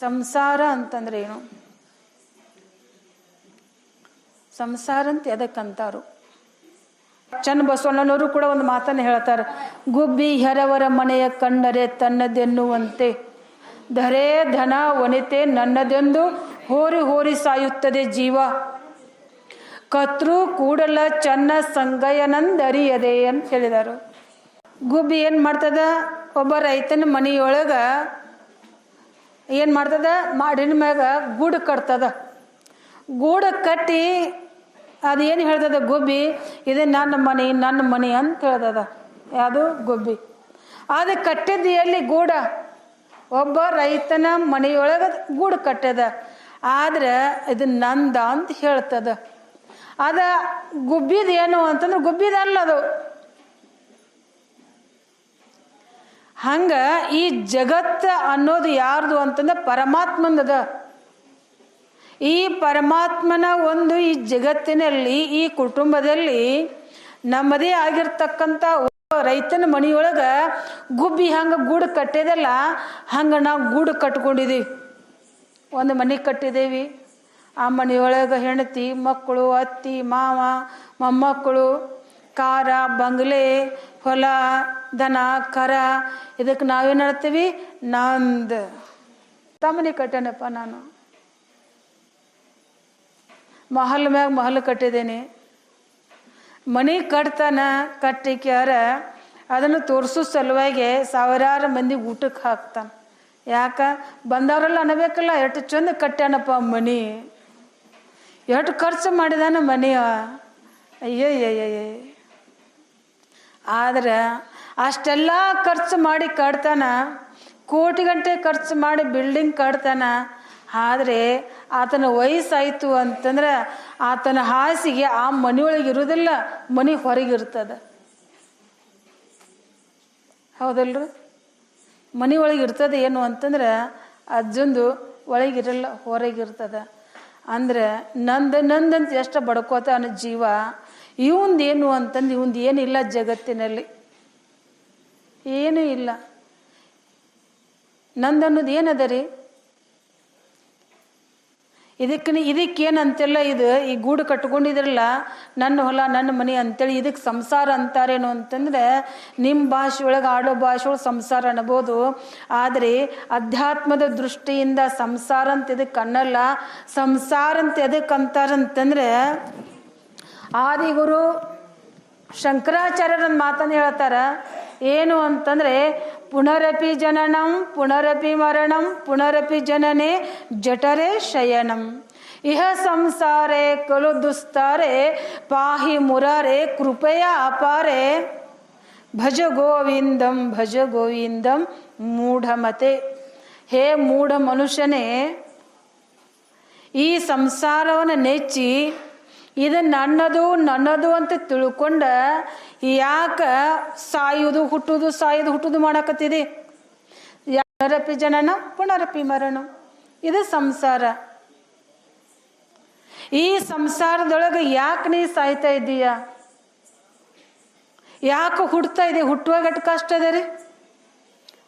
ಸಂಸಾರ ಅಂತಂದ್ರೆ ಏನು? ಸಂಸಾರ ಅಂತ ಎದಕ್ಕಂತಾರು ಚನ್ನ ಬಸವಣ್ಣನವರು ಕೂಡ ಒಂದು ಮಾತನ್ನು ಹೇಳ್ತಾರೆ. ಗುಬ್ಬಿ ಹೆರವರ ಮನೆಯ ಕಂಡರೆ ತನ್ನದೆನ್ನುವಂತೆ. ಧರೆ ಧನ ವನಿತೆ ನನ್ನದೆಂದು ಹೋರಿ ಹೋರಿ ಸಾಯುತ್ತದೆ ಜೀವ. ಕತ್ರು ಕೂಡಲ ಚನ್ನ ಸಂಗಯನಂದರಿಯದೆ ಅಂತ ಹೇಳಿದರು. ಗುಬ್ಬಿ ಏನು ಮಾಡ್ತದ? ಒಬ್ಬ ರೈತನ ಮನೆಯೊಳಗ ಏನು ಮಾಡ್ತದ? ಮಾಡಿನ ಮ್ಯಾಗ ಗೂಡು ಕಟ್ತದ. ಗೂಡು ಕಟ್ಟಿ ಅದೇನು ಹೇಳ್ತದ ಗುಬ್ಬಿ? ಇದು ನನ್ನ ಮನೆ ನನ್ನ ಮನೆ ಅಂತ ಹೇಳ್ತದ. ಯಾವುದು? ಗುಬ್ಬಿ. ಅದು ಕಟ್ಟಿದ್ದು ಎಲ್ಲಿ ಗೂಡ? ಒಬ್ಬ ರೈತನ ಮನೆಯೊಳಗೆ ಗೂಡು ಕಟ್ಟದ. ಆದ್ರೆ ಇದು ನಂದ ಅಂತ ಹೇಳ್ತದ. ಅದ ಗುಬ್ಬಿದ ಏನು ಅಂತಂದ್ರೆ ಗುಬ್ಬಿದಲ್ಲ ಅದು. ಹಂಗ ಈ ಜಗತ್ತ ಅನ್ನೋದು ಯಾರ್ದು ಅಂತಂದ್ರೆ ಪರಮಾತ್ಮನದ ಈ ಪರಮಾತ್ಮನ ಒಂದು ಈ ಜಗತ್ತಿನಲ್ಲಿ, ಈ ಕುಟುಂಬದಲ್ಲಿ ನಮ್ಮದೇ ಆಗಿರ್ತಕ್ಕಂಥ ರೈತನ ಮನೆಯೊಳಗ ಗುಬ್ಬಿ ಹಂಗೆ ಗೂಡು ಕಟ್ಟಿದಲ್ಲ, ಹಂಗೆ ನಾವು ಗೂಡು ಕಟ್ಕೊಂಡಿದ್ದೀವಿ ಒಂದು ಮನೆ ಕಟ್ಟಿದ್ದೀವಿ ಆ ಮನೆಯೊಳಗೆ ಹೆಂಡತಿ, ಮಕ್ಕಳು, ಅತ್ತಿ, ಮಾವ, ಮೊಮ್ಮಕ್ಕಳು ಕಾರ ಬಂಗ್ಲೆ, ಹೊಲ, ದನ, ಕರ ಇದಕ್ಕೆ ನಾವೇನು ಹೇಳ್ತೀವಿ? ನಂದು. ತಮ್ಮನೆ ಕಟ್ಟೇನಪ್ಪ ನಾನು. ಮಹಲ್ ಮ್ಯಾಗ ಮಹಲ್ ಕಟ್ಟಿದ್ದೀನಿ. ಮನೆ ಕಟ್ತಾನ ಕಟ್ಟಿಕ್ಯಾರ ಅದನ್ನು ತೋರಿಸೋ ಸಲುವಾಗಿ ಸಾವಿರಾರು ಮಂದಿ ಊಟಕ್ಕೆ ಹಾಕ್ತಾನೆ. ಯಾಕ? ಬಂದವರೆಲ್ಲ ಅನ್ನಬೇಕಲ್ಲ ಎಷ್ಟು ಚಂದ ಕಟ್ಟ್ಯಾನಪ್ಪ ಮನಿ. ಎಷ್ಟು ಖರ್ಚು ಮಾಡಿದಾನ ಮನೆಯ. ಅಯ್ಯಯ್ಯಯ್ಯ ಆದ್ರೆ ಅಷ್ಟೆಲ್ಲ ಖರ್ಚು ಮಾಡಿ ಕಟ್ತಾನ, ಕೋಟಿ ಗಂಟೆ ಖರ್ಚು ಮಾಡಿ ಬಿಲ್ಡಿಂಗ್ ಕಟ್ತಾನ, ಆದರೆ ಆತನ ವಯಸ್ಸಾಯಿತು ಅಂತಂದ್ರೆ ಆತನ ಹಾಸಿಗೆ ಆ ಮನೆಯೊಳಗೆ ಇರೋದಿಲ್ಲ, ಮನೆ ಹೊರಗಿರ್ತದೆ ಹೌದಲ್ರಿ? ಮನೆ ಒಳಗೆ ಇರ್ತದೆ ಏನು ಅಂತಂದ್ರೆ ಅಜ್ಜಂದು ಒಳಗಿರಲ್ಲ ಹೊರಗಿರ್ತದ ಅಂದ್ರೆ ನಂದು ನಂದಂತ ಎಷ್ಟು ಬಡ್ಕೋತ ಅನ್ನೋ ಜೀವ ಇವಂದು ಏನು ಅಂತಂದು ಇವಂದು ಏನಿಲ್ಲ ಜಗತ್ತಿನಲ್ಲಿ. ಏನೂ ಇಲ್ಲ. ನಂದನ್ನೋದು ಏನದ ರೀ? ಇದಕ್ಕೆ ಇದಕ್ಕೇನಂತೆಲ್ಲ ಇದು ಈ ಗೂಡು ಕಟ್ಕೊಂಡಿದ್ರಲ್ಲ, ನನ್ನ ಹೊಲ, ನನ್ನ ಮನೆ ಅಂತೇಳಿ ಇದಕ್ಕೆ ಸಂಸಾರ ಅಂತಾರೇನು ಅಂತಂದ್ರೆ ನಿಮ್ಮ ಭಾಷೆ ಒಳಗೆ ಆಡೋ ಭಾಷೆ ಒಳಗೆ ಸಂಸಾರ ಅನ್ಬೋದು ಆದರೆ ಅಧ್ಯಾತ್ಮದ ದೃಷ್ಟಿಯಿಂದ ಸಂಸಾರ ಅಂತ ಇದಕ್ಕೆ ಅನ್ನಲ್ಲ, ಸಂಸಾರ ಅಂತ ಎದಕ್ಕೆ ಅಂತಾರಂತಂದ್ರೆ ಆದಿಗುರು ಶಂಕರಾಚಾರ್ಯರನ್ನ ಮಾತನ್ನು ಹೇಳ್ತಾರ, ಏನು ಅಂತಂದ್ರೆ, ಪುನರಪಿ ಜನನಂ, ಪುನರಪಿ ಮರಣಂ, ಪುನರಪಿ ಜನನೆ, ಜಠರೆ ಶಯನಂ. ಇಹ ಸಂಸಾರೆ ಕಲು ದುಸ್ತಾರೆ, ಪಾಹಿ ಮುರಾರೆ, ಕೃಪೆಯ ಅಪಾರೆ. ಭಜ ಗೋವಿಂದಂ ಭಜ ಗೋವಿಂದಂ, ಮೂಢಮತೆ. ಹೇ ಮೂಢ ಮನುಷ್ಯನೇ, ಈ ಸಂಸಾರವನ್ನು ನೆಚ್ಚಿ ಇದು ನನ್ನದು ನನ್ನದು ಅಂತ ತಿಳ್ಕೊಂಡ ಯಾಕ ಸಾಯುವುದು ಹುಟ್ಟುದು, ಸಾಯುದು, ಹುಟ್ಟುದು ಮಾಡಕತ್ತಿದೆ? ಯಾರಪಿ ಜನನ? ಪುನರಪಿ ಮರಣ. ಇದು ಸಂಸಾರ. ಈ ಸಂಸಾರದೊಳಗೆ ಯಾಕೆ ನೀ ಸಾಯ್ತಾ ಇದ್ದೀಯ? ಯಾಕೆ ಹುಡ್ತಾ ಇದೆ ಹುಟ್ಟುವಾಗ ಕಷ್ಟ ಅದ ರೀ.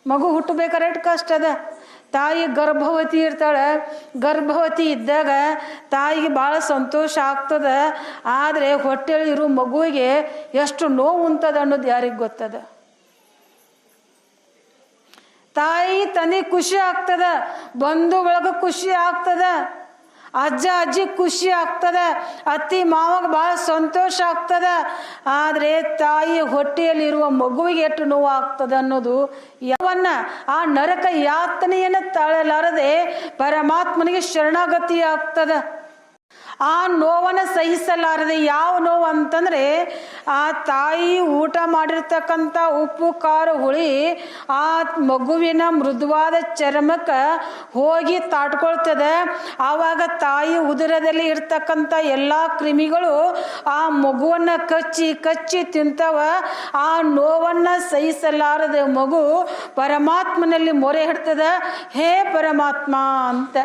ಮಗು ಹುಟ್ಟಬೇಕಾರೆ ಕಷ್ಟ ಅದ. ತಾಯಿ ಗರ್ಭವತಿ ಇರ್ತಾಳೆ, ಗರ್ಭವತಿ ಇದ್ದಾಗ ತಾಯಿಗೆ ಭಾಳ ಸಂತೋಷ ಆಗ್ತದೆ. ಆದರೆ ಹೊಟ್ಟೆಲಿರೋ ಮಗುವಿಗೆ ಎಷ್ಟು ನೋವು ಉಂಟದ ಅನ್ನೋದು ಯಾರಿಗೆ ಗೊತ್ತದ? ತಾಯಿ ತನಿ ಖುಷಿ ಆಗ್ತದ ಬಂಧು ಒಳಗ ಖುಷಿ ಆಗ್ತದ. ಅಜ್ಜ ಅಜ್ಜಿ ಖುಷಿ ಆಗ್ತದ, ಅತ್ತಿ ಮಾವಾಗ ಭಾಳ ಸಂತೋಷ ಆಗ್ತದ. ಆದರೆ ತಾಯಿ ಹೊಟ್ಟೆಯಲ್ಲಿರುವ ಮಗುವಿಗೆ ಎಷ್ಟು ನೋವು ಆಗ್ತದ ಅನ್ನೋದು ಯಾವನ್ನ ಆ ನರಕ ಯಾತನೆಯನ್ನು ತಾಳಲಾರದೆ ಪರಮಾತ್ಮನಿಗೆ ಶರಣಾಗತಿ ಆಗ್ತದ ಆ ನೋವನ್ನು ಸಹಿಸಲಾರದೆ ಯಾವ ನೋವು ಅಂತಂದರೆ ಆ ತಾಯಿ ಊಟ ಮಾಡಿರ್ತಕ್ಕಂಥ ಉಪ್ಪು, ಖಾರ, ಹುಳಿ, ಆ ಮಗುವಿನ ಮೃದುವಾದ ಚರ್ಮಕ್ಕೆ ಹೋಗಿ ತಾಟ್ಕೊಳ್ತದೆ. ಆವಾಗ ತಾಯಿ ಉದರದಲ್ಲಿ ಇರ್ತಕ್ಕಂಥ ಎಲ್ಲ ಕ್ರಿಮಿಗಳು ಆ ಮಗುವನ್ನು ಕಚ್ಚಿ ಕಚ್ಚಿ ತಿಂತವ. ಆ ನೋವನ್ನು ಸಹಿಸಲಾರದೆ ಮಗು ಪರಮಾತ್ಮನಲ್ಲಿ ಮೊರೆ ಹಿಡ್ತದೆ. ಹೇ ಪರಮಾತ್ಮ ಅಂತ.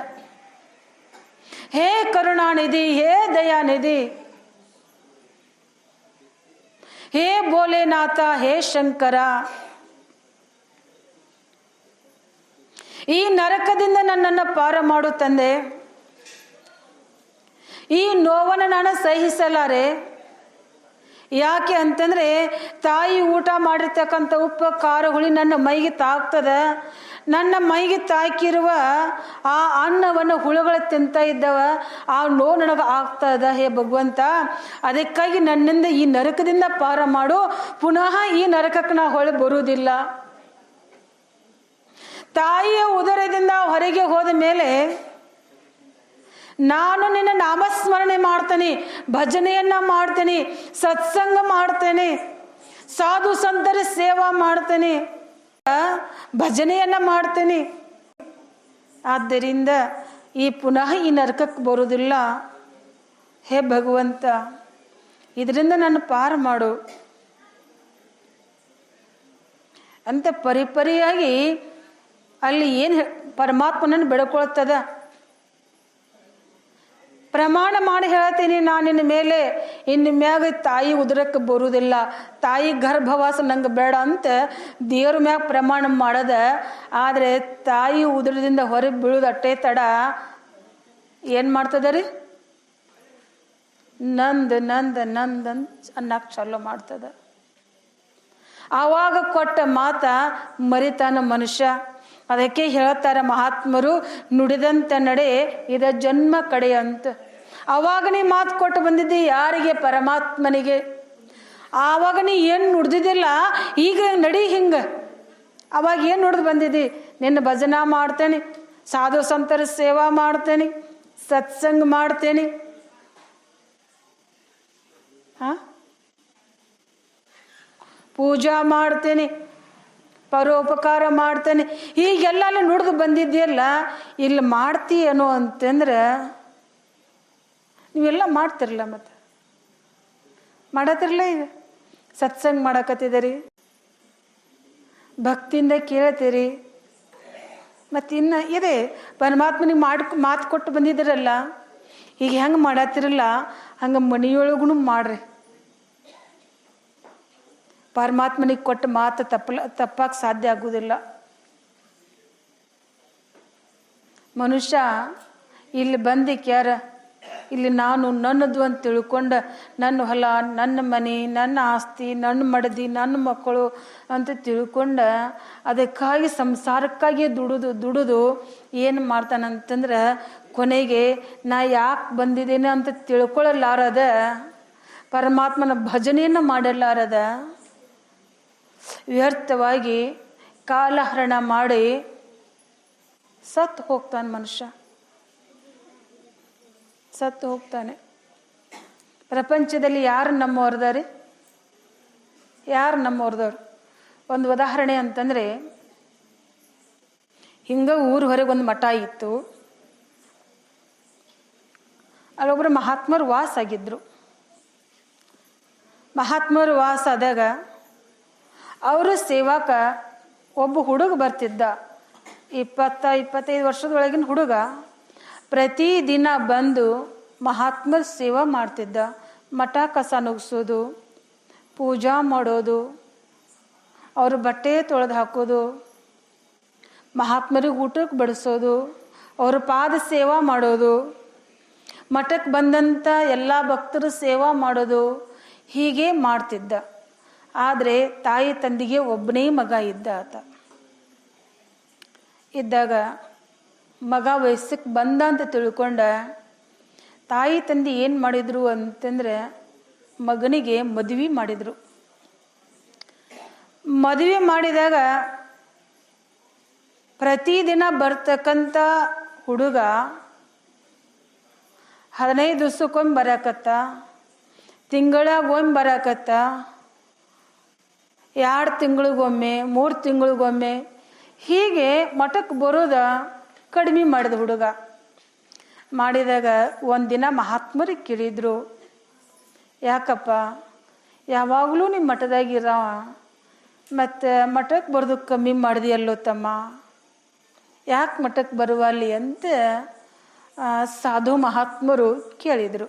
ಹೇ ಕರುಣಾನಿಧಿ, ಹೇ ದಯಾನಿಧಿ. ಹೇ ಭೋಲೆನಾಥ, ಹೇ ಶಂಕರ. ಈ ನರಕದಿಂದ ನನ್ನನ್ನು ಪಾರ ಮಾಡು ತಂದೆ. ಈ ನೋವನ್ನು ನಾನು ಸಹಿಸಲಾರೆ. ಯಾಕೆ ಅಂತಂದರೆ ತಾಯಿ ಊಟ ಮಾಡಿರ್ತಕ್ಕಂಥ ಉಪ್ಪು, ಖಾರ ನನ್ನ ಮೈಗೆ ತಾಗ್ತದ. ನನ್ನ ಮೈಗೆ ತಾಕಿರುವ ಆ ಅನ್ನವನ್ನು ಹುಳುಗಳು ತಿಂತ ಇದ್ದವ, ಆ ನೋ ನನಗೆ ಆಗ್ತದ ಹೇ ಭಗವಂತ. ಅದಕ್ಕಾಗಿ ನನ್ನಿಂದ ಈ ನರಕದಿಂದ ಪಾರ ಮಾಡು. ಪುನಃ ಈ ನರಕಕ್ಕೆ ನಾ ಹೊಳೆ ಬರುವುದಿಲ್ಲ. ತಾಯಿಯ ಉದರದಿಂದ ಹೊರಗೆ ಹೋದ ಮೇಲೆ ನಾನು ನಿನ್ನ ನಾಮಸ್ಮರಣೆ ಮಾಡ್ತೇನೆ, ಭಜನೆಯನ್ನ ಮಾಡ್ತೇನೆ, ಸತ್ಸಂಗ ಮಾಡ್ತೇನೆ, ಸಾಧು ಸಂತರ ಸೇವಾ ಮಾಡ್ತೇನೆ. ಭಜನೆಯನ್ನ ಮಾಡ್ತೇನೆ. ಆದ್ದರಿಂದ ಈ ಪುನಃ ಈ ನರಕಕ್ಕೆ ಬರೋದಿಲ್ಲ ಹೇ ಭಗವಂತ, ಇದರಿಂದ ನಾನು ಪಾರ ಮಾಡು. ಅಂತ ಪರಿಪರಿಯಾಗಿ ಅಲ್ಲಿ ಏನು ಪರಮಾತ್ಮನನ್ನು ಬೆಳ್ಕೊಳ್ತದ ಪ್ರಮಾಣ ಮಾಡಿ ಹೇಳ್ತೀನಿ ನಾನು ನಿನ್ನ ಮೇಲೆ. ಇನ್ನು ಮ್ಯಾಗ ತಾಯಿ ಉದರಕ್ಕೆ ಬರುವುದಿಲ್ಲ. ತಾಯಿ ಗರ್ಭವಾಸ ನಂಗೆ ಬೇಡ ಅಂತ ದೇವ್ರ ಮ್ಯಾಗ ಪ್ರಮಾಣ ಮಾಡದ. ಆದರೆ ತಾಯಿ ಉದರದಿಂದ ಹೊರಗೆ ಬೀಳೋದು ಅಟ್ಟೆ ತಡ. ಏನು ಮಾಡ್ತದ ರೀ? ನಂದ್ ನಂದ್ ನಂದ್ ಅಂತ ಅನ್ನಕ್ಕೆ ಚಾಲೂ ಮಾಡ್ತದ. ಆವಾಗ ಕೊಟ್ಟ ಮಾತ ಮರಿತಾನ ಮನುಷ್ಯ. ಅದಕ್ಕೆ ಹೇಳ್ತಾರೆ ಮಹಾತ್ಮರು, ನುಡಿದಂತ ನಡೆ, ಇದ ಜನ್ಮ ಕಡೆ ಅಂತ. ಅವಾಗ ನೀ ಮಾತು ಕೊಟ್ಟು ಬಂದಿದ್ದಿ? ಯಾರಿಗೆ? ಪರಮಾತ್ಮನಿಗೆ. ಆವಾಗ ನೀ ಏನು ನುಡ್ದಿದ್ದಿಲ್ಲ? ಈಗ ನಡಿ ಹಿಂಗೆ. ಅವಾಗ ಏನು ನುಡ್ದು ಬಂದಿದ್ದಿ? ನಿನ್ನ ಭಜನಾ ಮಾಡ್ತೇನೆ, ಸಾಧು ಸಂತರ ಸೇವಾ ಮಾಡ್ತೇನೆ, ಸತ್ಸಂಗ ಮಾಡ್ತೇನೆ. ಹಾಂ? ಪೂಜಾ ಮಾಡ್ತೇನೆ, ಪರೋಪಕಾರ ಮಾಡ್ತೇನೆ. ಹೀಗೆಲ್ಲ ನುಡ್ದು ಬಂದಿದ್ದೀಯಲ್ಲ ಇಲ್ಲಿ ಮಾಡ್ತೀಯೇನೋ ಅಂತಂದ್ರೆ ನೀವೆಲ್ಲ ಮಾಡ್ತಿರಲ್ಲ ಮತ್ತೆ. ಮಾಡತ್ತಿರಲ್ಲ ಈಗ. ಸತ್ಸಂಗ ಮಾಡಕತ್ತಿದ್ದೀರಿ ಭಕ್ತಿಯಿಂದ ಕೇಳತ್ತೀರಿ ಮತ್ತು ಇನ್ನು ಇದೆ, ಪರಮಾತ್ಮನಿಗೆ ಮಾಡಿ, ಮಾತು ಕೊಟ್ಟು ಬಂದಿದ್ದೀರಲ್ಲ, ಈಗ ಹೆಂಗೆ ಮಾಡತ್ತಿರಲ್ಲ ಹಂಗೆ ಮನೆಯೊಳಗೂ ಮಾಡ್ರಿ. ಪರಮಾತ್ಮನಿಗೆ ಕೊಟ್ಟು ಮಾತು ತಪ್ಪಲ ತಪ್ಪಕ್ಕೆ ಸಾಧ್ಯ ಆಗೋದಿಲ್ಲ. ಮನುಷ್ಯ ಇಲ್ಲಿ ಬಂದಿಕ್ಯಾರ? ಇಲ್ಲಿ ನಾನು ನನ್ನದು ಅಂತ ತಿಳ್ಕೊಂಡು ನನ್ನ ಹೊಲ, ನನ್ನ ಮನೆ, ನನ್ನ ಆಸ್ತಿ, ನನ್ನ ಮಡದಿ, ನನ್ನ ಮಕ್ಕಳು ಅಂತ ತಿಳ್ಕೊಂಡು ಅದಕ್ಕಾಗಿ ಸಂಸಾರಕ್ಕಾಗಿ ದುಡಿದು ದುಡಿದು ಏನು ಮಾಡ್ತಾನಂತಂದ್ರೆ ಕೊನೆಗೆ ನಾ ಯಾಕೆ ಬಂದಿದ್ದೇನೆ ಅಂತ ತಿಳ್ಕೊಳ್ಳಲಾರದ ಪರಮಾತ್ಮನ ಭಜನೆಯನ್ನು ಮಾಡಲಾರದ ವ್ಯರ್ಥವಾಗಿ ಕಾಲಹರಣ ಮಾಡಿ ಸತ್ತು ಹೋಗ್ತಾನೆ ಮನುಷ್ಯ. ಸತ್ತು ಹೋಗ್ತಾನೆ. ಪ್ರಪಂಚದಲ್ಲಿ ಯಾರು ನಮ್ಮವ್ರದಾರಿ? ಯಾರು ನಮ್ಮವ್ರದವ್ರು? ಒಂದು ಉದಾಹರಣೆ ಅಂತಂದರೆ, ಹಿಂಗೆ ಊರ ಹೊರಗೆ ಒಂದು ಮಠ ಇತ್ತು. ಅಲ್ಲೊಬ್ಬರು ಮಹಾತ್ಮರು ವಾಸ ಆಗಿದ್ರು. ಮಹಾತ್ಮರು ವಾಸ ಆದಾಗ ಅವರು ಸೇವಾಕ ಒಬ್ಬ ಹುಡುಗ ಬರ್ತಿದ್ದ. ಇಪ್ಪತ್ತ, ಇಪ್ಪತ್ತೈದು ವರ್ಷದೊಳಗಿನ ಹುಡುಗ. ಪ್ರತಿದಿನ ಬಂದು ಮಹಾತ್ಮರ ಸೇವಾ ಮಾಡ್ತಿದ್ದ. ಮಠ ಕಸ ನುಗ್ಸೋದು, ಪೂಜಾ ಮಾಡೋದು, ಅವ್ರ ಬಟ್ಟೆ ತೊಳೆದು ಹಾಕೋದು, ಮಹಾತ್ಮರಿಗೆ ಊಟಕ್ಕೆ ಬಡಿಸೋದು, ಅವ್ರ ಪಾದ ಸೇವಾ ಮಾಡೋದು ಮಠಕ್ಕೆ ಬಂದಂಥ ಎಲ್ಲ ಭಕ್ತರು ಸೇವಾ ಮಾಡೋದು, ಹೀಗೆ ಮಾಡ್ತಿದ್ದ. ಆದರೆ ತಾಯಿ ತಂದಿಗೆ ಒಬ್ಬನೇ ಮಗ ಇದ್ದ ಆತ. ಇದ್ದಾಗ ಮಗ ವಯಸ್ಸಕ್ಕೆ ಬಂದ ಅಂತ ತಿಳ್ಕೊಂಡ, ತಾಯಿ, ತಂದೆ ಏನು ಮಾಡಿದ್ರು? ಅಂತಂದ್ರೆ, ಮಗನಿಗೆ ಮದುವೆ ಮಾಡಿದರು. ಮದುವೆ ಮಾಡಿದಾಗ ಪ್ರತಿದಿನ ಬರ್ತಕ್ಕಂಥ ಹುಡುಗ ಹದಿನೈದು ದಿವ್ಸಕ್ಕೊಮ್ಮೆ ಬರಾಕತ್ತ, ತಿಂಗಳಾಗೊಮ್ಮೆ ಬರಾಕತ್ತ, ಎರಡು ತಿಂಗಳಿಗೊಮ್ಮೆ, ಮೂರು ತಿಂಗಳಿಗೊಮ್ಮೆ ಹೀಗೆ ಮಠಕ್ಕೆ ಬರೋದ ಕಡಿಮೆ ಮಾಡಿದ ಹುಡುಗ. ಮಾಡಿದಾಗ ಒಂದಿನ ಮಹಾತ್ಮರಿಗೆ ಕೇಳಿದ್ರು, ಯಾಕಪ್ಪ, ಯಾವಾಗಲೂ ನಿಮ್ಮ ಮಠದಾಗಿರ ಮತ್ತು ಮಠಕ್ಕೆ ಬರೋದು ಕಮ್ಮಿ ಮಾಡಿದೆಯಲ್ಲೋ ತಮ್ಮ? ಯಾಕೆ ಮಠಕ್ಕೆ ಬರುವಲ್ಲಿ ಅಂತ ಸಾಧು ಮಹಾತ್ಮರು ಕೇಳಿದರು.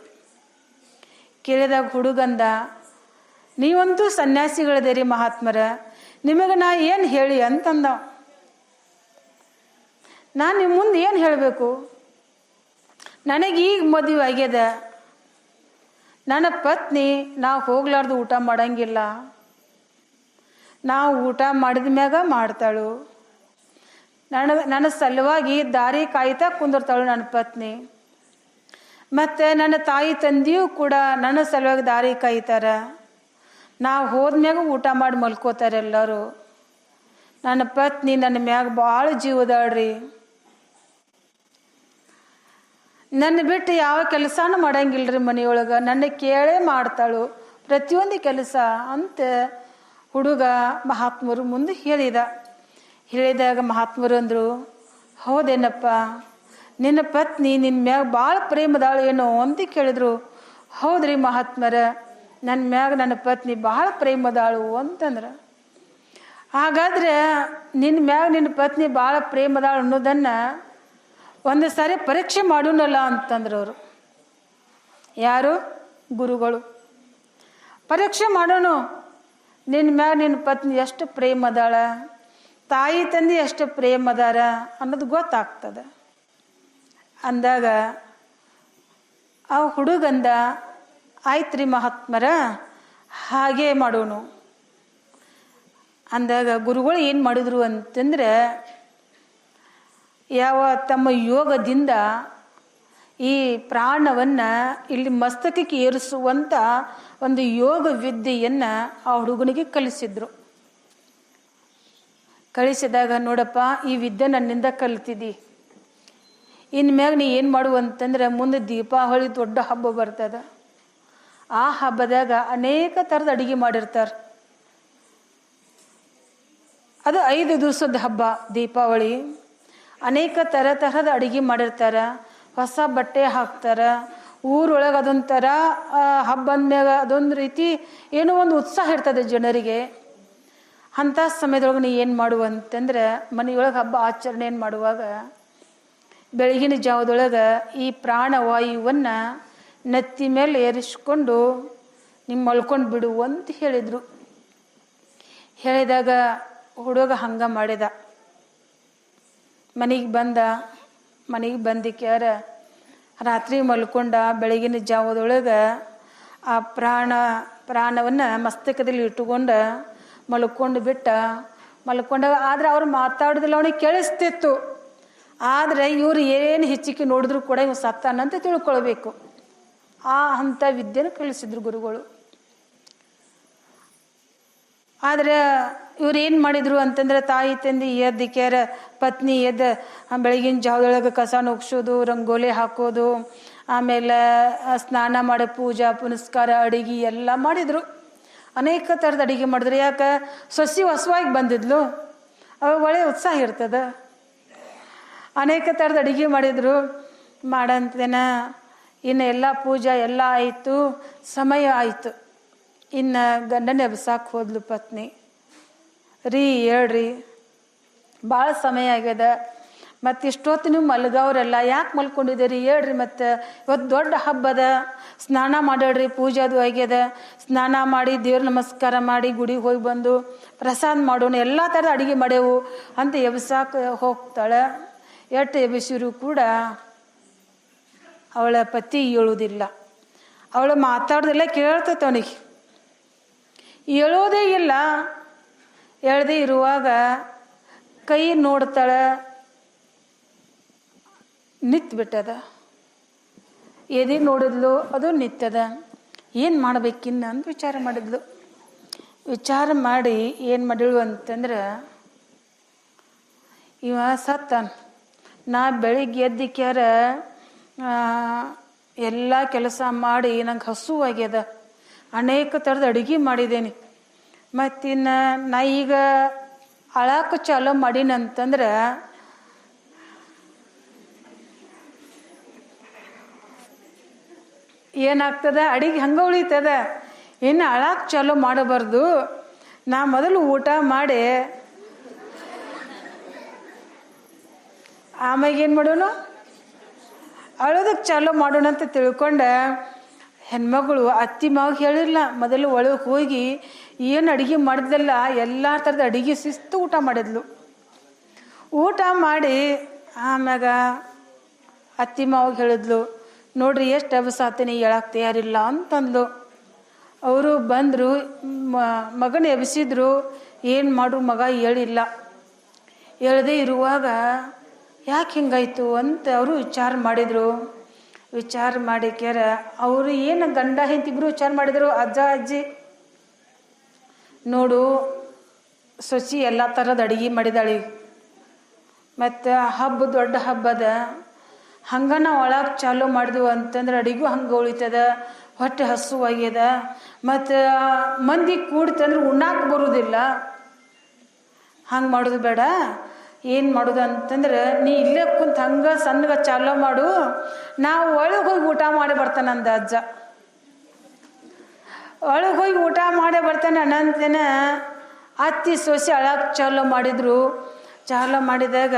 ಕೇಳಿದಾಗ ಹುಡುಗಂದ, ನೀವಂತೂ ಸನ್ಯಾಸಿಗಳದೇರಿ ಮಹಾತ್ಮರ, ನಿಮಗೆ ನಾ ಏನು ಹೇಳಿ? ಅಂತಂದ. ನಾನು ನಿಮ್ಮ ಮುಂದೆ ಏನು ಹೇಳಬೇಕು? ನನಗೆ ಈಗ ಮದುವೆ ಆಗ್ಯದ. ನನ್ನ ಪತ್ನಿ ನಾವು ಹೋಗ್ಲಾರ್ದು ಊಟ ಮಾಡಂಗಿಲ್ಲ. ನಾವು ಊಟ ಮಾಡಿದ ಮ್ಯಾಗ ಮಾಡ್ತಾಳು. ನನ್ನ ನನ್ನ ಸಲುವಾಗಿ ದಾರಿ ಕಾಯ್ತಾ ಕುಂದಿರ್ತಾಳು ನನ್ನ ಪತ್ನಿ. ಮತ್ತು ನನ್ನ ತಾಯಿ ತಂದೆಯೂ ಕೂಡ ನನ್ನ ಸಲುವಾಗಿ ದಾರಿ ಕಾಯ್ತಾರ. ನಾವು ಹೋದ್ಮ್ಯಾಗ ಊಟ ಮಾಡಿ ಮಲ್ಕೋತಾರೆ ಎಲ್ಲರೂ ನನ್ನ ಪತ್ನಿ ನನ್ನ ಮ್ಯಾಗ ಭಾಳ ಜೀವದಾಳ್ರಿ ನನ್ನ ಬಿಟ್ಟು ಯಾವ ಕೆಲಸನೂ ಮಾಡಂಗಿಲ್ರಿ ಮನೆಯೊಳಗೆ. ನನ್ನ ಕೇಳೇ ಮಾಡ್ತಾಳು. ಪ್ರತಿಯೊಂದು ಕೆಲಸ ಅಂತ ಹುಡುಗ ಮಹಾತ್ಮರು ಮುಂದೆ ಹೇಳಿದ. ಹೇಳಿದಾಗ ಮಹಾತ್ಮರು ಅಂದರು, ಹೌದೇನಪ್ಪ, ನಿನ್ನ ಪತ್ನಿ ನಿನ್ನ ಮ್ಯಾಗ ಭಾಳ ಪ್ರೇಮದಾಳು ಏನೋ ಅಂತ ಕೇಳಿದ್ರು. ಹೌದ್ರಿ ಮಹಾತ್ಮರ ನನ್ನ ಮ್ಯಾಗ ನನ್ನ ಪತ್ನಿ ಭಾಳ ಪ್ರೇಮದಾಳು ಅಂತಂದ್ರೆ. ಹಾಗಾದ್ರೆ ನಿನ್ನ ಮ್ಯಾಗ ನಿನ್ನ ಪತ್ನಿ ಭಾಳ ಪ್ರೇಮದಾಳು ಅನ್ನೋದನ್ನು ಒಂದು ಸಾರಿ ಪರೀಕ್ಷೆ ಮಾಡೋಣಲ್ಲ ಅಂತಂದ್ರು ಅವರು ಯಾರು? ಗುರುಗಳು. ಪರೀಕ್ಷೆ ಮಾಡೋಣ ನಿನ್ನ ಮ್ಯಾಗ ನಿನ್ನ ಪತ್ನಿ ಎಷ್ಟು ಪ್ರೇಮ ಅದಾಳ, ತಾಯಿ ತಂದೆ ಎಷ್ಟು ಪ್ರೇಮ ಅದಾರ ಅನ್ನೋದು ಗೊತ್ತಾಗ್ತದೆ. ಅಂದಾಗ, ಆ ಹುಡುಗಂದ, ಆಯ್ತ್ರಿ ಮಹಾತ್ಮರ, ಹಾಗೆ ಮಾಡೋಣ ಅಂದಾಗ ಗುರುಗಳು ಏನು ಮಾಡಿದ್ರು ಅಂತಂದ್ರೆ ಯಾವ ತಮ್ಮ ಯೋಗದಿಂದ ಈ ಪ್ರಾಣವನ್ನು ಇಲ್ಲಿ ಮಸ್ತಕಕ್ಕೆ ಏರಿಸುವಂಥ ಒಂದು ಯೋಗ ವಿದ್ಯೆಯನ್ನು ಆ ಹುಡುಗನಿಗೆ ಕಲಿಸಿದ್ರು. ಕಳಿಸಿದಾಗ ನೋಡಪ್ಪ, ಈ ವಿದ್ಯೆ ನನ್ನಿಂದ ಕಲಿತಿದ್ದಿ ಇನ್ನು ಮ್ಯಾಗ ನೀ ಏನು ಮಾಡು ಅಂತಂದ್ರೆ ಮುಂದೆ ದೀಪಾವಳಿ ದೊಡ್ಡ ಹಬ್ಬ ಬರ್ತದ. ಆ ಹಬ್ಬದಾಗ ಅನೇಕ ಥರದ ಅಡುಗೆ ಮಾಡಿರ್ತಾರೆ. ಅದು ಐದು ದಿವಸದ ಹಬ್ಬ ದೀಪಾವಳಿ. ಅನೇಕ ಥರ ತರಹದ ಅಡುಗೆ ಮಾಡಿರ್ತಾರೆ. ಹೊಸ ಬಟ್ಟೆ ಹಾಕ್ತಾರೆ. ಊರೊಳಗೆ ಅದೊಂಥರ ಹಬ್ಬ ಅಂದ್ಮ್ಯಾಗ ಅದೊಂದು ರೀತಿ ಏನೋ ಒಂದು ಉತ್ಸಾಹ ಇರ್ತದೆ ಜನರಿಗೆ. ಅಂಥ ಸಮಯದೊಳಗೆ ನೀ ಏನು ಮಾಡುವ ಅಂತಂದ್ರೆ ಮನೆಯೊಳಗೆ ಹಬ್ಬ ಆಚರಣೆ ಏನು ಮಾಡುವಾಗ ಬೆಳಗಿನ ಜಾವದೊಳಗೆ ಈ ಪ್ರಾಣವಾಯುವನ್ನು ನೆತ್ತಿ ಮೇಲೆ ಏರಿಸ್ಕೊಂಡು ನಿಮ್ಮ ಮಲ್ಕೊಂಡು ಬಿಡು ಅಂತ ಹೇಳಿದರು. ಹೇಳಿದಾಗ ಹುಡುಗ ಹಂಗ ಮಾಡಿದ. ಮನೆಗೆ ಬಂದ, ಮನೆಗೆ ಬಂದಿಕ್ಯಾರ ರಾತ್ರಿ ಮಲ್ಕೊಂಡ ಬೆಳಗಿನ ಜಾವದೊಳಗೆ ಆ ಪ್ರಾಣ, ಪ್ರಾಣವನ್ನು ಮಸ್ತಕದಲ್ಲಿ ಇಟ್ಟುಕೊಂಡು ಮಲ್ಕೊಂಡು ಬಿಟ್ಟ ಮಲ್ಕೊಂಡಾಗ ಆದ್ರೆ ಅವ್ರು ಮಾತಾಡೋದಿಲ್ಲ, ಅವನಿಗೆ ಕೇಳಿಸ್ತಿತ್ತು. ಆದರೆ ಇವರು ಏನು ಹೆಚ್ಚಿಗೆ ನೋಡಿದ್ರು ಕೂಡ ಇವ್ ಸತ್ತಾನಂತ ತಿಳ್ಕೊಳ್ಬೇಕು. ಆ ಅಂಥ ವಿದ್ಯೆನ ಕಳಿಸಿದ್ರು ಗುರುಗಳು. ಆದರೆ ಇವ್ರು ಏನು ಮಾಡಿದ್ರು ಅಂತಂದ್ರೆ ತಾಯಿ, ತಂದೆ ಕೇರ ಪತ್ನಿ ಎದ್ದು ಬೆಳಗಿನ ಜಾವದೊಳಗೆ ಕಸ ನುಗ್ಸೋದು, ರಂಗೋಲಿ ಹಾಕೋದು, ಆಮೇಲೆ ಸ್ನಾನ ಮಾಡಿ ಪೂಜಾ, ಪುನಸ್ಕಾರ, ಅಡಿಗೆ ಎಲ್ಲ ಮಾಡಿದರು. ಅನೇಕ ಥರದ ಅಡುಗೆ ಮಾಡಿದ್ರು. ಯಾಕೆ? ಸೊಸಿ ಹೊಸವಾಗಿ ಬಂದಿದ್ಲು. ಅವಾಗ ಒಳ್ಳೆ ಉತ್ಸಾಹ ಇರ್ತದೆ. ಅನೇಕ ಥರದ ಅಡುಗೆ ಮಾಡಿದರು. ಮಾಡಂತೇನ, ಇನ್ನು ಎಲ್ಲ ಪೂಜಾ ಎಲ್ಲ ಆಯಿತು, ಸಮಯ ಆಯಿತು. ಇನ್ನು ಗಂಡನ ಎಬ್ಸಾಕ್ ಹೋದ್ಲು ಪತ್ನಿ. ರೀ, ಹೇಳ್ರಿ. ಭಾಳ ಸಮಯ ಆಗ್ಯದ. ಮತ್ತು ಇಷ್ಟೊತ್ತು ನೀವು ಮಲ್ಗವ್ರೆಲ್ಲ, ಯಾಕೆ ಮಲ್ಕೊಂಡಿದ್ದೀರಿ? ಹೇಳ್ರಿ ಮತ್ತು. ಇವತ್ತು ದೊಡ್ಡ ಹಬ್ಬದ ಸ್ನಾನ ಮಾಡ್ಯಾಡ್ರಿ ಪೂಜೆ ಅದು ಆಗ್ಯದ. ಸ್ನಾನ ಮಾಡಿ ದೇವ್ರ ನಮಸ್ಕಾರ ಮಾಡಿ ಗುಡಿಗೆ ಹೋಗಿ ಬಂದು ಪ್ರಸಾದ ಮಾಡೋಣ, ಎಲ್ಲ ಥರದ ಅಡುಗೆ ಮಾಡೆವು ಅಂತ ಎಬ್ಸಾಕ ಹೋಗ್ತಾಳೆ. ಎಟ್ಟು ಎಬ್ಸಿರು ಕೂಡ ಅವಳ ಪತಿ ಹೇಳುವುದಿಲ್ಲ ಅವಳು ಮಾತಾಡೋದಿಲ್ಲ ಕೇಳ್ತೈತೆ ಅವನಿಗೆ. ಹೇಳೋದೇ ಇಲ್ಲ. ಎಳ್ದೇ ಇರುವಾಗ ಕೈ ನೋಡ್ತಾಳೆ. ನಿಂತು ಬಿಟ್ಟದ ಎದೆ ನೋಡಿದ್ಲು, ಅದು ನಿತ್ತದ. ಏನು ಮಾಡ್ಬೇಕಿನ್ನ ಅಂತ ವಿಚಾರ ಮಾಡಿದ್ಲು. ವಿಚಾರ ಮಾಡಿ ಏನು ಮಾಡಿಳು ಅಂತಂದ್ರೆ, ಇವ ಸತ್ತ ನಾ ಬೆಳಿಗ್ಗೆ ಎದ್ದಿಕ್ಯಾರ ಎಲ್ಲ ಕೆಲಸ ಮಾಡಿ ನಂಗೆ ಹಸುವಾಗ್ಯದ ಅನೇಕ ಥರದ ಅಡುಗೆ ಮಾಡಿದ್ದೇನೆ. ಮತ್ತಿನ್ನು ನಾ ಈಗ ಅಳಾಕ ಚಾಲೋ ಮಾಡೀನಂತಂದ್ರೆ ಏನಾಗ್ತದ? ಅಡಿಗೆ ಹಂಗೆ ಉಳಿತದ? ಇನ್ನು ಅಳಾಕ್ ಚಾಲೋ ಮಾಡಬಾರ್ದು. ನಾ ಮೊದಲು ಊಟ ಮಾಡಿ. ಆಮ್ಯಾಗ ಏನು ಮಾಡೋಣ ಅಳೋದಕ್ಕೆ ಚಾಲೋ ಮಾಡೋಣ ಅಂತ ತಿಳ್ಕೊಂಡೆ ಹೆಣ್ಮಗಳು ಅತ್ತಿ ಮಾವ ಹೇಳಿರಲ್ಲ ಮೊದಲು ಒಳಗೆ ಹೋಗಿ ಏನು ಅಡುಗೆ ಮಾಡಿದ್ದಲ್ಲ ಎಲ್ಲ ಥರದ ಅಡುಗೆ ಶಿಸ್ತು ಊಟ ಮಾಡಿದ್ಲು. ಊಟ ಮಾಡಿ ಆಮ್ಯಾಗ ಅತ್ತಿ ಮಾವಾಗ ಹೇಳಿದ್ಲು, ನೋಡ್ರಿ ಎಷ್ಟು ಎಬ್ಸಾತೀನಿ ಹೇಳಕ್ಕೆ ತಯಾರಿಲ್ಲ ಅಂತಂದ್ಲು. ಅವರು ಬಂದರು ಮಗನ ಎಬ್ಸಿದ್ರು, ಏನು ಮಾಡು ಮಗ ಹೇಳಿಲ್ಲ. ಹೇಳದೆ ಇರುವಾಗ, ಯಾಕೆ ಹಿಂಗಾಯ್ತು ಅಂತ ಅವರು ವಿಚಾರ ಮಾಡಿದರು. ವಿಚಾರ ಮಾಡಿಕ್ಯಾರ ಅವರು ಏನು ಗಂಡ ಹೆಂತಿಬ್ರು ವಿಚಾರ ಮಾಡಿದರು? ಅಜ್ಜ, ಅಜ್ಜಿ. ನೋಡು, ಸೊಸಿ ಎಲ್ಲ ಥರದ ಅಡುಗೆ ಮಾಡಿದಾಳೆ. ಮತ್ತು ಹಬ್ಬ ದೊಡ್ಡ ಹಬ್ಬದ ಹಂಗೆ ನಾವು ಒಳಗೆ ಚಾಲೂ ಮಾಡಿದ್ವು ಅಂತಂದ್ರೆ ಅಡಿಗೂ ಹಂಗೆ ಉಳಿತದ, ಹೊಟ್ಟೆ ಹಸುವಾಗ್ಯದ. ಮತ್ತು ಮಂದಿ ಕೂಡ್ತಂದ್ರೆ ಉಣ್ಣಾಕ ಬರೋದಿಲ್ಲ. ಹಂಗೆ ಮಾಡೋದು ಬೇಡ. ಏನು ಮಾಡೋದು ಅಂತಂದ್ರೆ, ನೀ ಇಲ್ಲೇ ಕುಂತ ಹಂಗೆ ಸಣ್ಣಗೆ ಚಾಲೋ ಮಾಡು, ನಾವು ಒಳಗೆ ಹೋಗಿ ಊಟ ಮಾಡಿ ಬರ್ತಾನೆ ಅಂದ ಅಜ್ಜ. ಒಳಗೆ ಹೋಗಿ ಊಟ ಮಾಡೇ ಬರ್ತಾನೆ ಅನಂತನ ಅತ್ತಿ ಸೊಸೆ ಅಳಕ್ಕೆ ಚಾಲೋ ಮಾಡಿದ್ರು. ಚಾಲೋ ಮಾಡಿದಾಗ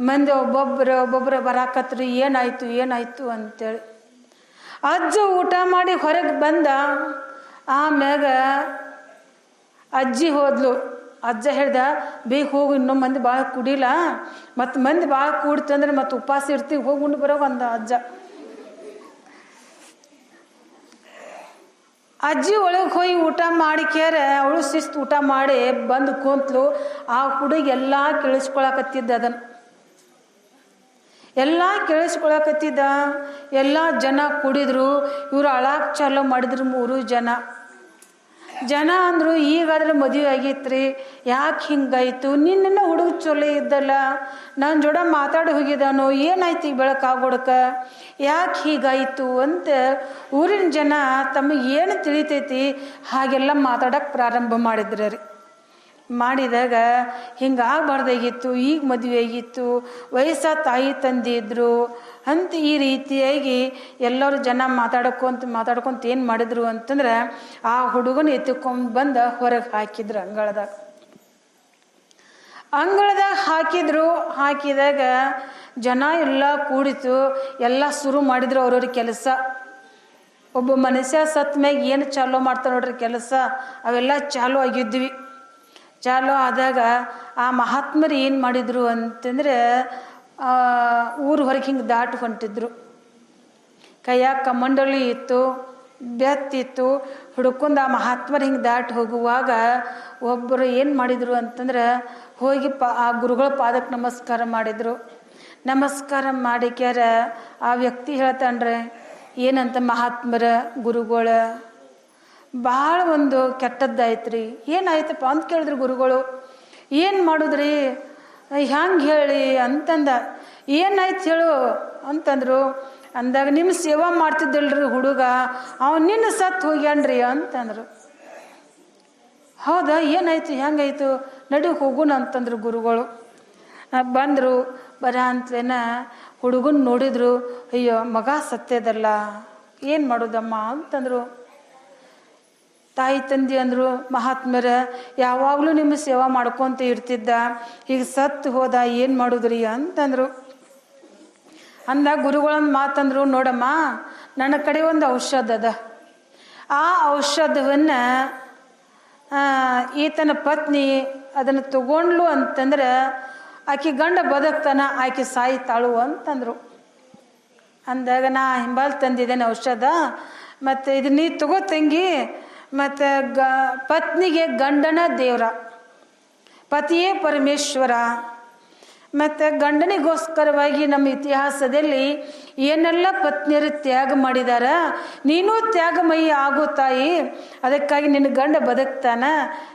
ಮಂದಿ ಒಬ್ಬೊಬ್ಬರು ಒಬ್ಬೊಬ್ಬರು ಬರಾಕತ್ರಿ, ಏನಾಯ್ತು ಏನಾಯ್ತು ಅಂತೇಳಿ. ಅಜ್ಜ ಊಟ ಮಾಡಿ ಹೊರಗೆ ಬಂದ, ಆಮ್ಯಾಗ ಅಜ್ಜಿ ಹೋದ್ಲು. ಅಜ್ಜ ಹೇಳ್ದ, ಬೇಗ ಹೋಗು, ಇನ್ನೊಂದು ಮಂದಿ ಭಾಳ ಕುಡಿಲ್ಲ ಮತ್ತು ಮಂದಿ ಭಾಳ ಕೂಡ್ತಂದ್ರೆ ಮತ್ತು ಉಪವಾಸ ಇರ್ತೀವಿ ಹೋಗಿ ಉಂಡು ಬರೋ ಅಂದ ಅಜ್ಜ. ಅಜ್ಜಿ ಒಳಗೆ ಹೋಗಿ ಊಟ ಮಾಡಿ ಮಾಡಿಕ್ಯಾರ ಅವಳು ಶಿಸ್ತು ಊಟ ಮಾಡಿ ಬಂದು ಕೂತ್ಲು. ಆ ಹುಡುಗಿ ಎಲ್ಲ ಕೇಳಿಸ್ಕೊಳಕತ್ತಿದ್ದ ಅದನ್ನು ಎಲ್ಲ ಕೇಳಿಸ್ಕೊಳಕತ್ತಿದ್ದ. ಎಲ್ಲ ಜನ ಕುಡಿದ್ರು. ಇವರು ಅಳಾಕ್ ಚಾಲೋ ಮಾಡಿದ್ರು ಮೂರು ಜನ. ಜನ ಅಂದರು, ಈಗಾದ್ರೆ ಮದುವೆ ಆಗಿತ್ರಿ, ಯಾಕೆ ಹಿಂಗಾಯಿತು? ನಿನ್ನ ಹುಡುಗ ಚೊಲೋ ಇದ್ದಲ್ಲ. ನನ್ನ ಜೋಡ ಮಾತಾಡಿ ಹೋಗಿದಾನು, ಏನಾಯ್ತು ಈಗ ಬೆಳಕಾಗೋಡಕ ಯಾಕೆ ಹೀಗಾಯಿತು? ಅಂತ ಊರಿನ ಜನ ತಮಗೆ ಏನು ತಿಳಿತೈತಿ, ಹಾಗೆಲ್ಲ ಮಾತಾಡಕ್ಕೆ ಪ್ರಾರಂಭ ಮಾಡಿದ್ರು ರೀ. ಮಾಡಿದಾಗ, ಹಿಂಗೆ ಆಗಬಾರ್ದಾಗಿತ್ತು, ಈಗ ಮದುವೆ ಆಗಿತ್ತು, ವಯಸ್ಸಾದ ತಾಯಿ ತಂದೆ ಅಂತ ಈ ರೀತಿಯಾಗಿ ಎಲ್ಲರೂ ಜನ ಮಾತಾಡ್ಕೊಂತ ಮಾತಾಡ್ಕೊಂತ ಏನು ಮಾಡಿದ್ರು ಅಂತಂದ್ರೆ ಆ ಹುಡುಗನ ಎತ್ತಿಕೊಂಡು ಬಂದು ಹೊರಗೆ ಹಾಕಿದ್ರು ಅಂಗಳದಾಗ. ಅಂಗಳದಾಗ ಹಾಕಿದ್ರು, ಹಾಕಿದಾಗ ಜನ ಎಲ್ಲ ಕೂಡಿತು, ಎಲ್ಲ ಶುರು ಮಾಡಿದ್ರು ಅವ್ರವ್ರ ಕೆಲಸ. ಒಬ್ಬ ಮನುಷ್ಯ ಸತ್ ಮ್ಯಾಗ ಏನು ಚಾಲೋ ಮಾಡ್ತಾರೆ ನೋಡ್ರಿ ಕೆಲಸ, ಅವೆಲ್ಲ ಚಾಲೂ ಆಗಿದ್ವಿ. ಚಾಲೋ ಆದಾಗ ಆ ಮಹಾತ್ಮರು ಏನು ಮಾಡಿದರು ಅಂತಂದ್ರೆ ಊರು ಹೊರಗೆ ಹಿಂಗೆ ದಾಟು ಹೊಂಟಿದ್ರು. ಕೈಯಾಗ ಕಮಂಡಳಿ ಇತ್ತು ಬೆತ್ತಿತ್ತು ಹುಡ್ಕೊಂಡು ಆ ಮಹಾತ್ಮರು ಹಿಂಗೆ ದಾಟಿ ಹೋಗುವಾಗ ಒಬ್ಬರು ಏನು ಮಾಡಿದರು ಅಂತಂದ್ರೆ ಹೋಗಿ ಪ ಆ ಗುರುಗಳ ಪಾದಕ್ಕೆ ನಮಸ್ಕಾರ ಮಾಡಿದರು. ನಮಸ್ಕಾರ ಮಾಡಿಕ್ಯಾರ ಆ ವ್ಯಕ್ತಿ ಹೇಳ್ತಾನ್ರೆ, ಏನಂತ ಮಹಾತ್ಮರ ಗುರುಗಳ? ಭಾಳ ಒಂದು ಕೆಟ್ಟದ್ದಾಯ್ತು ರೀ ಏನಾಯ್ತಪ್ಪ ಅಂತ ಕೇಳಿದ್ರು ಗುರುಗಳು. ಏನು ಮಾಡುದ್ರಿ? ಹ್ಯಾಂಗೆ ಹೇಳಿ ಅಂತಂದ. ಏನಾಯ್ತು ಹೇಳು ಅಂತಂದ್ರು, ಅಂದಾಗ ನಿಮ್ಮ ಸೇವಾ ಮಾಡ್ತಿದ್ದಲ್ರಿ ಹುಡುಗ, ಅವ ನಿನ್ನ ಸತ್ತು ಹೋಗ್ಯಾನ್ರಿ ಅಂತಂದ್ರು. ಹೌದಾ, ಏನಾಯ್ತು, ಹೆಂಗಾಯ್ತು? ನಡಿ ಹೋಗುಣ ಅಂತಂದ್ರು ಗುರುಗಳು. ಬಂದರು, ಬರ ಅಂತೇನ ಹುಡುಗನ ನೋಡಿದ್ರು, ಅಯ್ಯೋ, ಮಗ ಸತ್ತೇದಲ್ಲ ಏನು ಮಾಡೋದಮ್ಮ ಅಂತಂದ್ರು. ತಾಯಿ ತಂದೆ ಅಂದರು ಮಹಾತ್ಮರ ಯಾವಾಗಲೂ ನಿಮ್ಮ ಸೇವಾ ಮಾಡ್ಕೊತ ಇರ್ತಿದ್ದ, ಈಗ ಸತ್ತು ಹೋದ, ಏನು ಮಾಡೋದ್ರಿ? ಅಂತಂದರು. ಅಂದ ಗುರುಗಳೊಂದು ಮಾತಂದರು, ನೋಡಮ್ಮ, ನನ್ನ ಕಡೆ ಒಂದು ಔಷಧ ಅದ. ಆ ಔಷಧವನ್ನು ಈತನ ಪತ್ನಿ ಅದನ್ನು ತಗೊಂಡ್ಲು ಅಂತಂದ್ರೆ, ಆಕೆ ಗಂಡ ಬದುಕ್ತಾನ, ಆಕೆ ಸಾಯ್ತಾಳು ಅಂತಂದರು. ಅಂದಾಗ, ನಾ ಹಿಂಬಾಲ್ ತಂದಿದ್ದೇನೆ ಔಷಧ, ಮತ್ತು ಇದು ನೀ ತಗೋ ತಂಗಿ ಮತ್ತು ಗ, ಪತ್ನಿಗೆ ಗಂಡನ ದೇವರ, ಪತಿಯೇ ಪರಮೇಶ್ವರ. ಮತ್ತು ಗಂಡನಿಗೋಸ್ಕರವಾಗಿ ನಮ್ಮ ಇತಿಹಾಸದಲ್ಲಿ ಏನೆಲ್ಲ ಪತ್ನಿಯರು ತ್ಯಾಗ ಮಾಡಿದಾರ, ನೀನು ತ್ಯಾಗಮಯಿ ಆಗು ತಾಯಿ, ಅದಕ್ಕಾಗಿ ನಿನ್ನ ಗಂಡ ಬದುಕ್ತಾನ,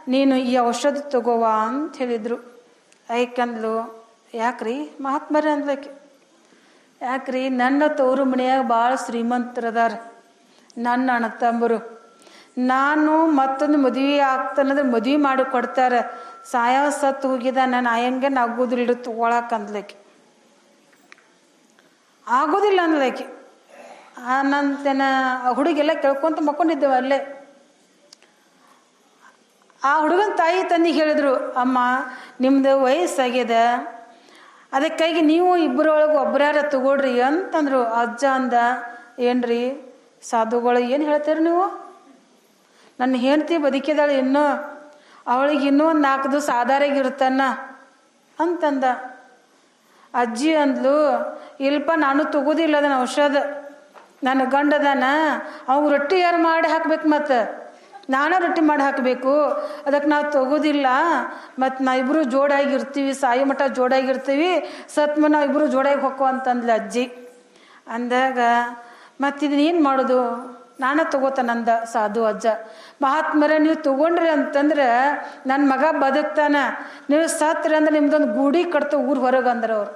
ನೀನು ಈ ಔಷಧ ತಗೋವ ಅಂತ ಹೇಳಿದರು. ಐಕಂದ್ಲು ಯಾಕ್ರಿ? ಮಹಾತ್ಮರ ಅಂದ್ಲಕ್ಕೆ. ಯಾಕ್ರಿ? ನನ್ನ ತವರು ಮನೆಯಾಗ ಭಾಳ ಶ್ರೀಮಂತರದಾರ. ನನ್ನ ಅಣ್ಣ ತಮ್ಮರು. ನಾನು ಮತ್ತೊಂದು ಮದುವೆ ಆಗ್ತಾನಂದ್ರೆ ಮದುವೆ ಮಾಡಿ ಕೊಡ್ತಾರೆ. ಸಾಯವ ಸತ್ತು ಹೋಗಿದ ನಾನು ಆಯಂಗೆ ಆಗೋದಿಲ್ಲ ತಗೊಳಕ್ಕೆ ಅಂದ್ಲಕ್ಕೆ ಆಗೋದಿಲ್ಲ ಅಂದ್ಲಕ್ಕೆ ಆನಂತನ ಹುಡುಗೆಲ್ಲ ಕೇಳ್ಕೊಂತ ಮಕ್ಕೊಂಡಿದ್ದೇವೆ ಅಲ್ಲೇ. ಆ ಹುಡುಗನ ತಾಯಿ ತಂದಿಗೆ ಹೇಳಿದ್ರು, ಅಮ್ಮ, ನಿಮ್ದು ವಯಸ್ಸಾಗ್ಯದ. ಅದಕ್ಕಾಗಿ ನೀವು ಇಬ್ಬರೊಳಗೆ ಒಬ್ಬರಾರ ತಗೊಳ್ರಿ ಅಂತಂದ್ರು. ಅಜ್ಜ ಅಂದ, ಏನ್ರಿ, ಸಾಧುಗಳು ಏನು ಹೇಳ್ತೀರಿ ನೀವು? ನನ್ನ ಹೆಂಡತಿ ಬದುಕಿದಾಳೆ ಇನ್ನೂ, ಅವಳಿಗೆ ಇನ್ನೂ ಒಂದು ನಾಲ್ಕು ದಿವಸ ಆಧಾರಾಗಿರ್ತಾನ ಅಂತಂದ. ಅಜ್ಜಿ ಅಂದ್ಲು, ಇಲ್ಪ ನಾನು ತಗೋದಿಲ್ಲ ಅದನ್ನ ಔಷಧ. ನನ್ನ ಗಂಡದನ ಅವ್ ರೊಟ್ಟಿ ಯಾರು ಮಾಡಿ ಹಾಕ್ಬೇಕು ಮತ್ತು ನಾನು ರೊಟ್ಟಿ ಮಾಡಿ ಹಾಕಬೇಕು ಅದಕ್ಕೆ ನಾವು ತಗೋದಿಲ್ಲ. ಮತ್ತು ನಾವಿಬ್ಬರು ಜೋಡಾಗಿರ್ತೀವಿ ಸಾಯಿ ಮಠ ಜೋಡಾಗಿರ್ತೀವಿ ಸತ್ಮ ನಾವಿಬ್ಬರು ಜೋಡಾಗಿ ಹೋಗೋ ಅಂತಂದ್ಲು ಅಜ್ಜಿ. ಅಂದಾಗ ಮತ್ತಿದನ್ನ ಏನು ಮಾಡೋದು? ನಾನೇ ತಗೋತಾನಂದ ಸಾಧು ಅಜ್ಜ. ಮಹಾತ್ಮರ, ನೀವು ತಗೊಂಡ್ರಿ ಅಂತಂದ್ರೆ ನನ್ನ ಮಗ ಬದುಕ್ತಾನ. ನೀವು ಸತ್ರಿ ಅಂದ್ರೆ ನಿಮ್ದೊಂದು ಗುಡಿ ಕಟ್ತ ಊರು ಹೊರಗೆ ಅಂದ್ರೆ ಅವ್ರು.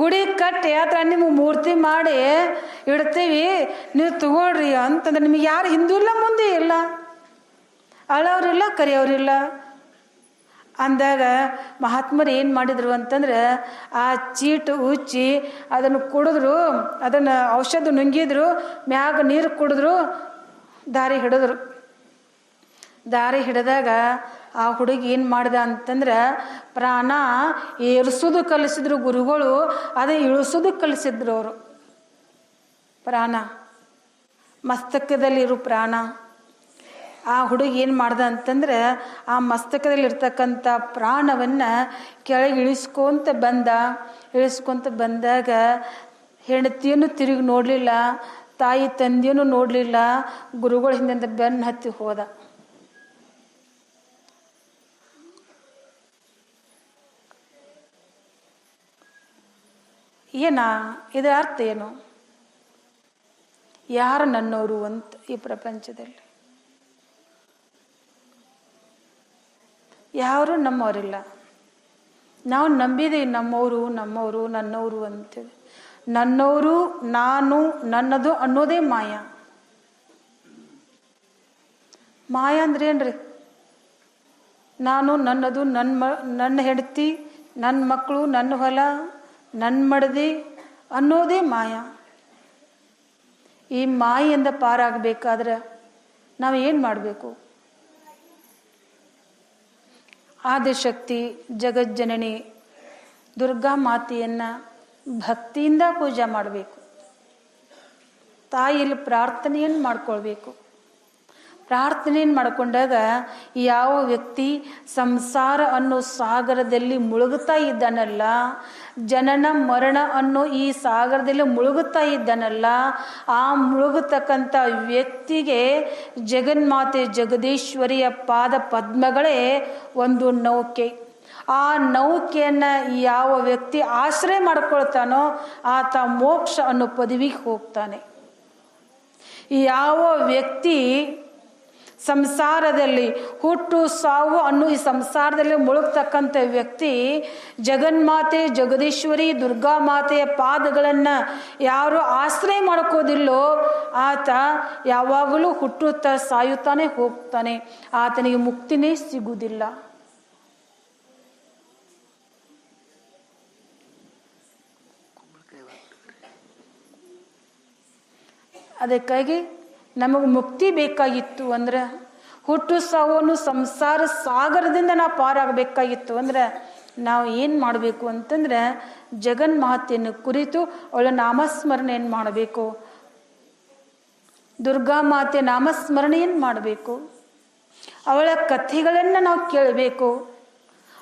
ಗುಡಿ ಕಟ್ಟಿ ಆತರ ನಿಮಗೆ ಮೂರ್ತಿ ಮಾಡಿ ಇಡ್ತೀವಿ. ನೀವು ತಗೊಳ್ರಿ ಅಂತಂದ್ರೆ ನಿಮಗೆ ಯಾರು ಹಿಂದೂ ಇಲ್ಲ ಮುಂದೆ ಇಲ್ಲ. ಅಳವ್ರಿಲ್ಲ ಕರಿಯವ್ರಿಲ್ಲ ಅಂದಾಗ ಮಹಾತ್ಮರು ಏನು ಮಾಡಿದರು ಅಂತಂದ್ರೆ ಆ ಚೀಟು ಉಚ್ಚಿ ಅದನ್ನು ಕುಡಿದ್ರು, ಅದನ್ನು ಔಷಧ ನುಂಗಿದ್ರು, ಮ್ಯಾಗ ನೀರು ಕುಡಿದ್ರು ದಾರಿ ಹಿಡಿದ್ರು. ದಾರಿ ಹಿಡಿದಾಗ ಆ ಹುಡುಗಿ ಏನು ಮಾಡ್ದ ಅಂತಂದ್ರೆ ಪ್ರಾಣ ಏರ್ಸೋದು ಕಲಿಸಿದ್ರು ಗುರುಗಳು, ಅದೇ ಇಳಿಸೋದು ಕಲಿಸಿದ್ರು ಅವರು. ಪ್ರಾಣ, ಮಸ್ತಕದಲ್ಲಿರು ಪ್ರಾಣ. ಆ ಹುಡುಗಿ ಏನು ಮಾಡ್ದ ಅಂತಂದ್ರೆ ಆ ಮಸ್ತಕದಲ್ಲಿರ್ತಕ್ಕಂಥ ಪ್ರಾಣವನ್ನು ಕೆಳಗೆ ಇಳಿಸ್ಕೊಂತ ಬಂದ. ಇಳಿಸ್ಕೊಂತ ಬಂದಾಗ ಹೆಂಡತಿಯನ್ನು ತಿರುಗಿ ನೋಡಲಿಲ್ಲ. ತಾಯಿ ತಂದೆಯೂ ನೋಡಲಿಲ್ಲ, ಗುರುಗಳ ಹಿಂದಿಂದ ಬೆನ್ನು ಹತ್ತಿ ಹೋದ. ಏನಾ, ಇದರ ಅರ್ಥ ಏನು? ಯಾರು ನನ್ನವರು ಅಂತ ಈ ಪ್ರಪಂಚದಲ್ಲಿ? ಯಾರು ನಮ್ಮವರಿಲ್ಲ. ನಾವು ನಂಬಿದೆ ನಮ್ಮವರು ನಮ್ಮವರು ನನ್ನವರು ಅಂತೇಳಿ ನನ್ನವರು ನಾನು, ನನ್ನದು ಅನ್ನೋದೇ ಮಾಯ. ಮಾಯ ಅಂದ್ರೆ ಏನ್ರಿ? ನಾನು, ನನ್ನದು ನನ್ನ ಮ, ನನ್ನ ಹೆಂಡತಿ ನನ್ನ ಮಕ್ಕಳು ನನ್ನ ಹೊಲ ನನ್ನ ಮಡದಿ ಅನ್ನೋದೇ ಮಾಯ. ಈ ಮಾಯಿಂದ ಪಾರಾಗಬೇಕಾದ್ರೆ ನಾವು ಏನು ಮಾಡಬೇಕು? ಆದಿಶಕ್ತಿ, ಜಗಜ್ಜನನಿ, ದುರ್ಗಾ ಮಾತೆಯನ್ನು ಭಕ್ತಿಯಿಂದ ಪೂಜೆ ಮಾಡಬೇಕು. ತಾಯಿಯಲ್ಲಿ ಪ್ರಾರ್ಥನೆಯನ್ನು ಮಾಡ್ಕೊಳ್ಬೇಕು. ಪ್ರಾರ್ಥನೆಯನ್ನು ಮಾಡಿಕೊಂಡಾಗ ಯಾವ ವ್ಯಕ್ತಿ ಸಂಸಾರ ಅನ್ನೋ ಸಾಗರದಲ್ಲಿ ಮುಳುಗುತ್ತಾ ಇದ್ದಾನಲ್ಲ, ಜನನ ಮರಣ ಅನ್ನೋ ಈ ಸಾಗರದಲ್ಲಿ ಮುಳುಗುತ್ತಾ ಇದ್ದಾನಲ್ಲ, ಆ ಮುಳುಗತಕ್ಕಂಥ ವ್ಯಕ್ತಿಗೆ ಜಗನ್ಮಾತೆ ಜಗದೀಶ್ವರಿಯ ಪಾದ ಪದ್ಮಗಳೇ ಒಂದು ನೌಕೆ. ಆ ನೌಕೆಯನ್ನು ಯಾವ ವ್ಯಕ್ತಿ ಆಶ್ರಯ ಮಾಡ್ಕೊಳ್ತಾನೋ ಆತ ಮೋಕ್ಷ ಅನ್ನೋ ಪದವಿಗೆ ಹೋಗ್ತಾನೆ. ಯಾವ ವ್ಯಕ್ತಿ ಸಂಸಾರದಲ್ಲಿ ಹುಟ್ಟು ಸಾವು ಅನ್ನೋ ಈ ಸಂಸಾರದಲ್ಲಿ ಮುಳುಗ್ತಕ್ಕಂಥ ವ್ಯಕ್ತಿ ಜಗನ್ಮಾತೆ, ಜಗದೀಶ್ವರಿ, ದುರ್ಗಾ ಮಾತೆಯ ಪಾದಗಳನ್ನು ಯಾರು ಆಶ್ರಯ ಮಾಡ್ಕೋದಿಲ್ಲೋ ಆತ ಯಾವಾಗಲೂ ಹುಟ್ಟುತ್ತಾ ಸಾಯುತ್ತಾನೆ, ಹೋಗ್ತಾನೆ. ಆತನಿಗೆ ಮುಕ್ತಿನೇ ಸಿಗುವುದಿಲ್ಲ. ಅದಕ್ಕಾಗಿ ನಮಗೆ ಮುಕ್ತಿ ಬೇಕಾಗಿತ್ತು ಅಂದ್ರೆ ಹುಟ್ಟು ಸಾವನ್ನು ಸಂಸಾರ ಸಾಗರದಿಂದ ನಾವು ಪಾರಾಗಬೇಕಾಗಿತ್ತು ಅಂದ್ರೆ ನಾವು ಏನು ಮಾಡಬೇಕು ಅಂತಂದ್ರೆ ಜಗನ್ಮಾತೆಯನ್ನು ಕುರಿತು ಅವಳ ನಾಮಸ್ಮರಣೆಯನ್ನು ಮಾಡಬೇಕು. ದುರ್ಗಾ ಮಾತೆ ನಾಮಸ್ಮರಣೆಯನ್ನು ಮಾಡಬೇಕು. ಅವಳ ಕಥೆಗಳನ್ನು ನಾವು ಕೇಳಬೇಕು.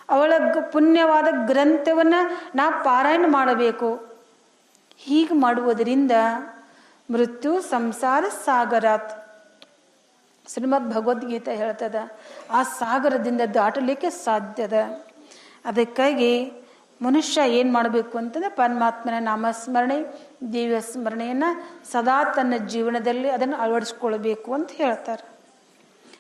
ಅವಳ ಪುಣ್ಯವಾದ ಗ್ರಂಥವನ್ನು ನಾವು ಪಾರಾಯಣ ಮಾಡಬೇಕು. ಹೀಗೆ ಮಾಡುವುದರಿಂದ ಮೃತ್ಯು ಸಂಸಾರ ಸಾಗರಾತ್. ಶ್ರೀಮದ್ ಭಗವದ್ಗೀತೆ ಹೇಳ್ತದ, ಆ ಸಾಗರದಿಂದ ದಾಟಲಿಕ್ಕೆ ಸಾಧ್ಯದ ಅದಕ್ಕಾಗಿ ಮನುಷ್ಯ ಏನು ಮಾಡಬೇಕು ಅಂತಂದ್ರೆ ಪರಮಾತ್ಮನ ನಾಮಸ್ಮರಣೆ ದಿವ್ಯ ಸ್ಮರಣೆಯನ್ನು ಸದಾ ತನ್ನ ಜೀವನದಲ್ಲಿ ಅದನ್ನು ಅಳವಡಿಸ್ಕೊಳ್ಬೇಕು ಅಂತ ಹೇಳ್ತಾರೆ.